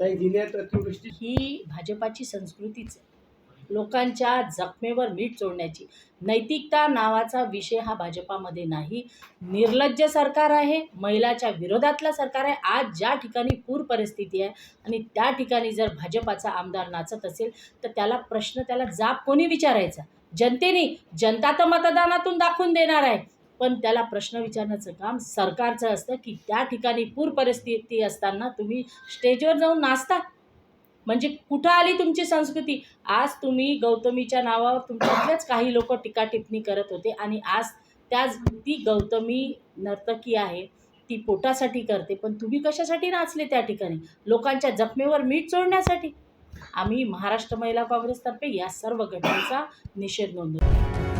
ताई जिल्ह्यात अतिवृष्टी ही भाजपाची संस्कृतीच आहे. लोकांच्या जखमेवर मीठ चोडण्याची नैतिकता नावाचा विषय हा भाजपामध्ये नाही. निर्लज्ज सरकार आहे. महिलाच्या विरोधातलं सरकार आहे. आज ज्या ठिकाणी पूर परिस्थिती आहे आणि त्या ठिकाणी जर भाजपाचा आमदार नाचत असेल तर त्याला प्रश्न त्याला जाब कोणी विचारायचा? जनतेने जनता तर मतदानातून दाखवून देणार आहे. पण त्याला प्रश्न विचारण्याचं काम सरकारचं असतं की त्या ठिकाणी पूर परिस्थिती असताना तुम्ही स्टेजवर जाऊन नाचता. म्हणजे कुठं आली तुमची संस्कृती? आज तुम्ही गौतमीच्या नावावर तुमच्यातलेच काही लोक टीका टिप्पणी करत होते आणि आज त्याच ती गौतमी नर्तकी आहे ती पोटासाठी करते. पण तुम्ही कशासाठी नाचले त्या ठिकाणी? लोकांच्या जखमेवर मीठ चोळण्यासाठी? आम्ही महाराष्ट्र महिला काँग्रेसतर्फे या सर्व घटनेचा निषेध नोंदवतो.